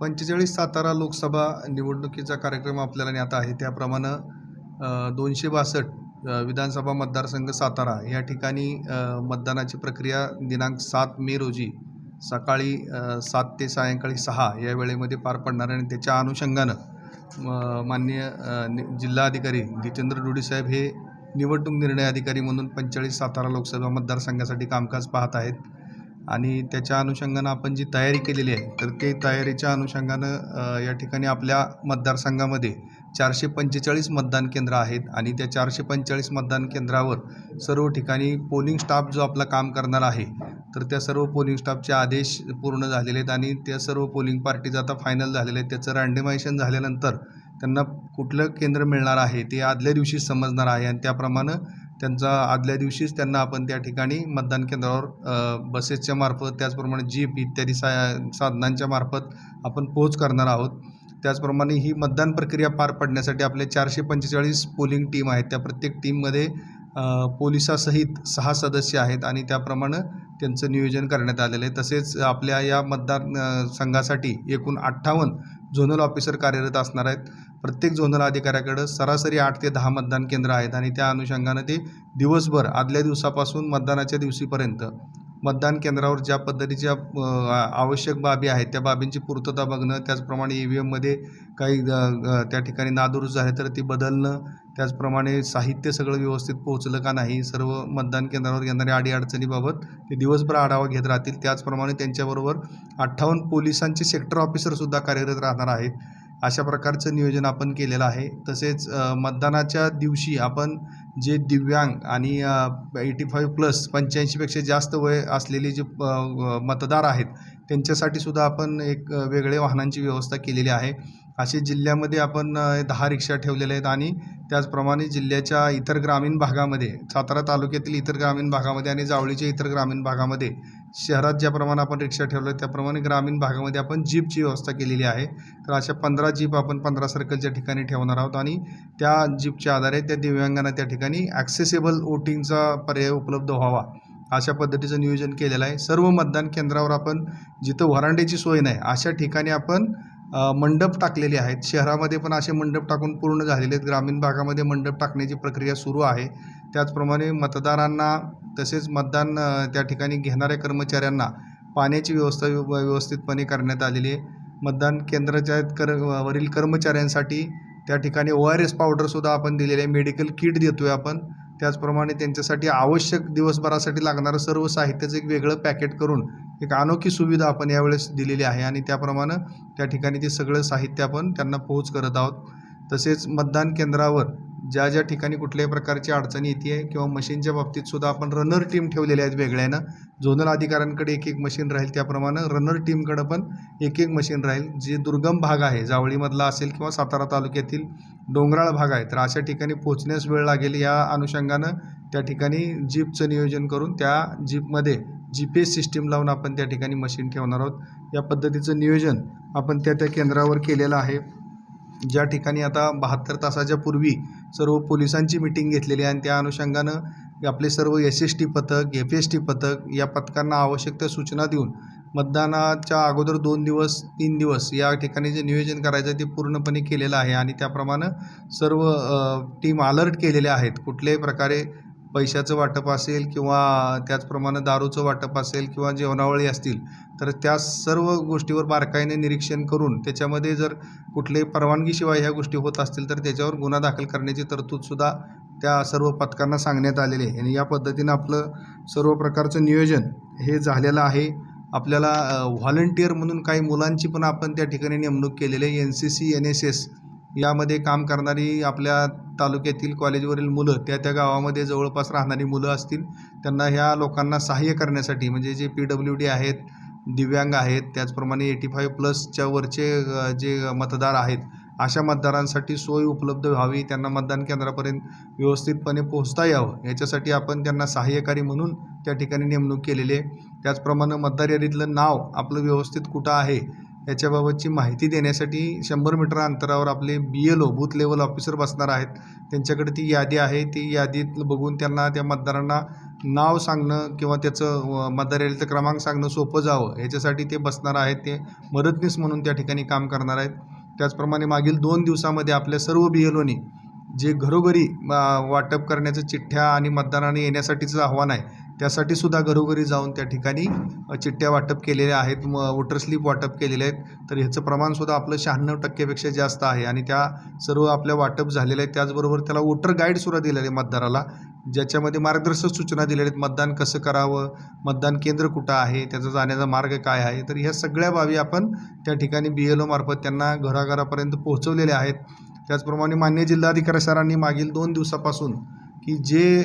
पंचेचाळीस सातारा लोकसभा निवडणुकीचा कार्यक्रम आपल्याला ज्ञात आहे. त्याप्रमाणे दोनशे बासष्ट विधानसभा मतदारसंघ सातारा या ठिकाणी मतदानाची प्रक्रिया दिनांक सात मे रोजी सकाळी सात ते सायंकाळी सहा या वेळेमध्ये पार पडणार आणि त्याच्या अनुषंगानं मान्य माननीय नि- जिल्हाधिकारी जितेंद्र डुडीसाहेब हे निवडणूक निर्णय अधिकारी म्हणून पंचेचाळीस सातारा लोकसभा मतदारसंघासाठी कामकाज पाहत आहेत. आणि त्याच्या अनुषंगानं आपण जी तयारी केलेली आहे तर ते तयारीच्या अनुषंगानं या ठिकाणी आपल्या मतदारसंघामध्ये चारशे पंचेचाळीस मतदान केंद्र आहेत आणि त्या चारशे पंचेचाळीस मतदान केंद्रावर सर्व ठिकाणी पोलिंग स्टाफ जो आपला काम करणार आहे तर त्या सर्व पोलिंग स्टाफचे आदेश पूर्ण झालेले आहेत आणि त्या सर्व पोलिंग पार्टीज आता फायनल झालेले आहेत. त्याचं रँडमायझेशन झाल्यानंतर त्यांना कुठलं केंद्र मिळणार आहे ते आदल्या दिवशी समजणार आहे आणि त्याप्रमाणे त्यांचा आदल्या दिवशीच त्यांना आपण त्या ठिकाणी मतदान केंद्रावर बसेसच्या मार्फत त्याचप्रमाणे जीप इत्यादी सा साधनांच्या मार्फत आपण पोहोच करणार आहोत. त्याचप्रमाणे ही मतदान प्रक्रिया पार पडण्यासाठी आपले चारशे पंचेचाळीस पोलिंग टीम आहेत. त्या प्रत्येक टीममध्ये पोलिसासहित सहा सदस्य आहेत आणि त्याप्रमाणे त्यांचं नियोजन करण्यात आलेलं आहे. तसेच आपल्या या मतदार संघासाठी एकूण अठ्ठावन्न झोनल ऑफिसर कार्यरत असणार आहेत. प्रत्येक झोनल अधिकाऱ्याकडं सरासरी आठ ते दहा मतदान केंद्र आहेत आणि त्या अनुषंगानं ते दिवसभर आदल्या दिवसापासून मतदानाच्या दिवशीपर्यंत मतदान केंद्रावर ज्या पद्धतीच्या आवश्यक बाबी आहेत त्या बाबींची पूर्तता बघणं त्याचप्रमाणे ई व्ही एममध्ये काही त्या ठिकाणी नादुरुस्त झाले तर ती बदलणं त्याचप्रमाणे साहित्य सगळं व्यवस्थित पोहोचलं का नाही सर्व मतदान केंद्रावर येणाऱ्या अडीअडचणीबाबत ते दिवसभर आढावा घेत राहतील. त्याचप्रमाणे त्यांच्याबरोबर अठ्ठावन्न पोलिसांचे सेक्टर ऑफिसरसुद्धा कार्यरत राहणार आहेत. अशा प्रकारचं नियोजन आपण केलेलं आहे. तसेच मतदानाच्या दिवशी आपण जे दिव्यांग आणि एटी फाईव्ह प्लस पंच्याऐंशीपेक्षा जास्त वय असलेले जे मतदार आहेत त्यांच्यासाठी सुद्धा आपण एक वेगळे वाहनांची व्यवस्था केलेली आहे. असे जिल्ह्यामध्ये आपण दहा रिक्षा ठेवलेल्या आहेत आणि त्याचप्रमाणे जिल्ह्याच्या इतर ग्रामीण भागामध्ये सातारा तालुक्यातील इतर ग्रामीण भागामध्ये आणि जावळीच्या इतर ग्रामीण भागामध्ये शहरात ज्याप्रमाणे आपण रिक्षा ठेवलं त्याप्रमाणे ग्रामीण भागामध्ये आपण जीपची व्यवस्था केलेली आहे. तर अशा पंधरा जीप आपण पंधरा सर्कलच्या ठिकाणी ठेवणार आहोत आणि त्या जीपच्या आधारे त्या दिव्यांगांना त्या ठिकाणी ॲक्सेसेबल वोटिंगचा पर्याय उपलब्ध व्हावा. अशा पद्धतीचं नियोजन केलेलं आहे. सर्व मतदान केंद्रावर आपण जिथं वरांड्याची सोय नाही अशा ठिकाणी आपण मंडप टाकलेले आहेत. शहरामध्ये पण असे मंडप टाकून पूर्ण झालेले आहेत. ग्रामीण भागामध्ये मंडप टाकण्याची प्रक्रिया सुरू आहे. त्याचप्रमाणे मतदारांना तसेच मतदान त्या ठिकाणी घेणाऱ्या कर्मचाऱ्यांना पाण्याची व्यवस्था व्यवस्थितपणे करण्यात आलेली आहे. मतदान केंद्राच्या कर वरील कर्मचाऱ्यांसाठी त्या ठिकाणी ओ आर एस पावडरसुद्धा आपण दिलेले आहे. मेडिकल किट देतो आहे आपण. त्याचप्रमाणे त्यांच्यासाठी आवश्यक दिवसभरासाठी लागणारं सर्व साहित्याचं एक वेगळं पॅकेट करून एक अनोखी सुविधा आपण यावेळेस दिलेली आहे आणि त्याप्रमाणे त्या ठिकाणी ते सगळं साहित्य आपण त्यांना पोहोच करत आहोत. तसेच मतदान केंद्रावर ज्या ज्या ठिकाणी कुठल्याही प्रकारची अडचणी येते आहे किंवा मशीनच्या बाबतीत सुद्धा आपण रनर टीम ठेवलेल्या आहेत वेगळ्यानं. झोनल अधिकाऱ्यांकडे एक एक मशीन राहील त्याप्रमाणे रनर टीमकडं पण एक एक मशीन राहील. जे दुर्गम भाग आहे जावळीमधला असेल किंवा सातारा तालुक्यातील डोंगराळ भाग आहे तर अशा ठिकाणी पोहोचण्यास वेळ लागेल या अनुषंगानं त्या ठिकाणी जीपचं नियोजन करून त्या जीपमध्ये जी पी एस सिस्टीम लावून आपण त्या ठिकाणी मशीन ठेवणार आहोत. या पद्धतीचं नियोजन आपण त्या त्या केंद्रावर केलेलं आहे. ज्या ठिकाणी आता बहात्तर तासाच्या पूर्वी सर्व पोलिसांची मिटिंग घेतलेली आहे आणि त्या अनुषंगानं आपले सर्व एस एस टी पथक एफ एस टी पथक या पथकांना आवश्यक त्या सूचना देऊन मतदानाच्या अगोदर दोन दिवस तीन दिवस या ठिकाणी जे नियोजन करायचं आहे ते पूर्णपणे केलेलं आहे. आणि त्याप्रमाणे सर्व टीम अलर्ट केलेल्या आहेत. कुठल्याही प्रकारे पैशाचं वाटप असेल किंवा त्याचप्रमाणे दारूचं वाटप असेल किंवा जेवणावळी असतील तर त्या सर्व गोष्टीवर बारकाईने निरीक्षण करून त्याच्यामध्ये जर कुठलेही परवानगीशिवाय ह्या गोष्टी होत असतील तर त्याच्यावर गुन्हा दाखल करण्याची तरतूदसुद्धा त्या सर्व पथकांना सांगण्यात आलेली आहे. आणि या पद्धतीनं आपलं सर्व प्रकारचं नियोजन हे झालेलं आहे. आपल्याला व्हॉलंटियर म्हणून काही मुलांची पण आपण त्या ठिकाणी नेमणूक केलेली आहे. N C C N S S यामध्ये काम करणारी आपल्या तालुक्यातील कॉलेजवरील मुलं त्या त्या गावामध्ये जवळपास राहणारी मुलं असतील त्यांना ह्या लोकांना सहाय्य करण्यासाठी म्हणजे जे पी डब्ल्यू डी आहेत दिव्यांग आहेत त्याचप्रमाणे एटी फाईव्ह प्लसच्या वरचे जे मतदार आहेत अशा मतदारांसाठी सोय उपलब्ध व्हावी त्यांना मतदान केंद्रापर्यंत व्यवस्थितपणे पोहोचता यावं याच्यासाठी आपण त्यांना सहाय्यकारी म्हणून त्या ठिकाणी नेमणूक केलेली आहे. त्याचप्रमाणे मतदार यादीतलं नाव आपलं व्यवस्थित कुठं आहे याच्याबाबतची माहिती देण्यासाठी शंभर मीटर अंतरावर आपले B L O booth level officer बसणार आहेत. त्यांच्याकडे ती यादी आहे. ती यादीत बघून त्यांना त्या मतदारांना नाव सांगणं किंवा त्याचं मतदार यादीचं क्रमांक सांगणं सोपं जावं. याच्यासाठी ते बसणार आहेत. ते मदतनीस म्हणून त्या ठिकाणी काम करणार आहेत. त्याचप्रमाणे मागील दोन दिवसामध्ये आपल्या सर्व बी एल ओनी जे घरोघरी वाटप करण्याचं चिठ्ठ्या आणि मतदानाने येण्यासाठीचं आव्हान आहे त्यासाठी सुद्धा घरोघरी जाऊन त्या ठिकाणी चिठ्ठ्या वाटप केलेल्या आहेत. म वोटर स्लिप वाटप केलेले आहेत. तर ह्याचं प्रमाणसुद्धा आपलं शहाण्णव टक्क्यापेक्षा जास्त आहे. आणि त्या सर्व आपल्या वाटप झालेल्या आहेत. त्याचबरोबर त्याला वोटर गाईडसुद्धा दिलेलं आहे मतदाराला. ज्याच्यामध्ये मार्गदर्शक सूचना दिलेल्या आहेत. मतदान कसं करावं? मतदान केंद्र कुठं आहे? त्याचा जाण्याचा मार्ग काय आहे? तर ह्या सगळ्या बाबी आपण त्या ठिकाणी बी एल ओमार्फत त्यांना घराघरापर्यंत पोहोचवलेल्या आहेत. त्याचप्रमाणे मान्य जिल्हाधिकारी सरांनी मागील दोन दिवसापासून की जे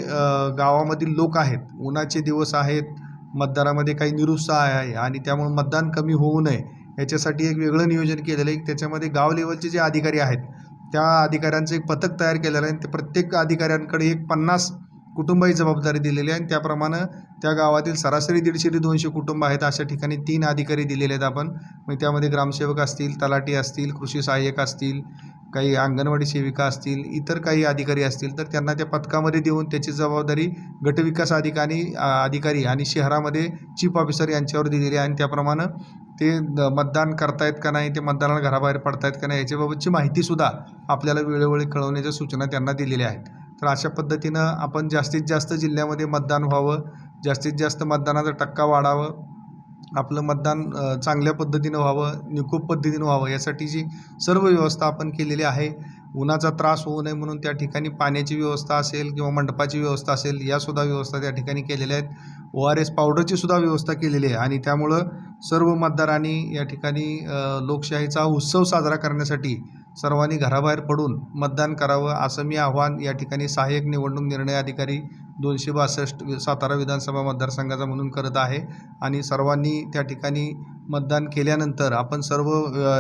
गावामधील लोक आहेत उन्हाचे दिवस आहेत मतदारामध्ये काही निरुत्साह आहे आणि त्यामुळे मतदान कमी होऊ नये याच्यासाठी एक वेगळं नियोजन केलेलं आहे. त्याच्यामध्ये गाव लेवलचे जे अधिकारी आहेत त्या अधिकाऱ्यांचं एक पथक तयार केलेलं आहे आणि ते प्रत्येक अधिकाऱ्यांकडे एक पन्नास कुटुंबाची जबाबदारी दिलेली आहे आणि त्याप्रमाणे त्या गावातील सरासरी दीडशे ते दोनशे कुटुंब आहेत अशा ठिकाणी तीन अधिकारी दिलेले आहेत आपण. मग त्यामध्ये ग्रामसेवक असतील तलाठी असतील कृषी सहाय्यक असतील काही अंगणवाडी सेविका असतील इतर काही अधिकारी असतील तर त्यांना त्या पथकामध्ये देऊन त्याची जबाबदारी गटविकास अधिकारी अधिकारी आणि शहरामध्ये चीफ ऑफिसर यांच्यावर दिलेली आहे आणि त्याप्रमाणे ते द- मतदान करतायत का नाही ते मतदानाला घराबाहेर पडतायत का नाही याच्याबाबतची माहितीसुद्धा आपल्याला वेळोवेळी कळवण्याच्या सूचना त्यांना दिलेल्या आहेत. तर अशा पद्धतीनं आपण जास्तीत जास्त जिल्ह्यामध्ये मतदान व्हावं जास्तीत जास्त मतदानाचा टक्का वाढावं आपलं मतदान चांगल्या पद्धतीनं व्हावं निकोप पद्धतीनं व्हावं यासाठी जी सर्व व्यवस्था आपण केलेली आहे उन्हाचा त्रास होऊ नये म्हणून त्या ठिकाणी पाण्याची व्यवस्था असेल किंवा मंडपाची व्यवस्था असेल यासुद्धा व्यवस्था त्या ठिकाणी केलेल्या आहेत. ओ आर एस पावडरची सुद्धा व्यवस्था केलेली आहे आणि त्यामुळं सर्व मतदारांनी या ठिकाणी लोकशाहीचा उत्सव साजरा करण्यासाठी सर्वांनी घराबाहेर पडून मतदान करावं असं मी आव्हान या ठिकाणी सहाय्यक निवडणूक निर्णय अधिकारी दोनशे बासष्ट सातारा विधानसभा मतदारसंघाचा म्हणून करत आहे. आणि सर्वांनी त्या ठिकाणी मतदान केल्यानंतर आपण सर्व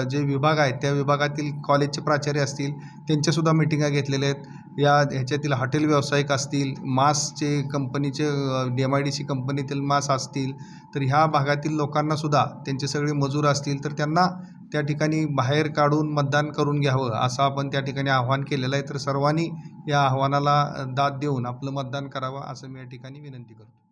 जे विभाग आहेत त्या विभागातील कॉलेजचे प्राचार्य असतील त्यांच्यासुद्धा मिटिंगा घेतलेल्या आहेत. या ह्याच्यातील हॉटेल व्यावसायिक असतील मासचे कंपनीचे D M I D C कंपनीतील मास असतील तर ह्या भागातील लोकांनासुद्धा त्यांचे सगळे मजूर असतील तर त्यांना त्या ठिकाणी बाहेर काढून मतदान करून घ्यावं असं आपण त्या ठिकाणी आव्हान केलेलं आहे. तर सर्वांनी या आव्हानाला दाद देऊन आपलं मतदान करावं असं मी या ठिकाणी विनंती करतो.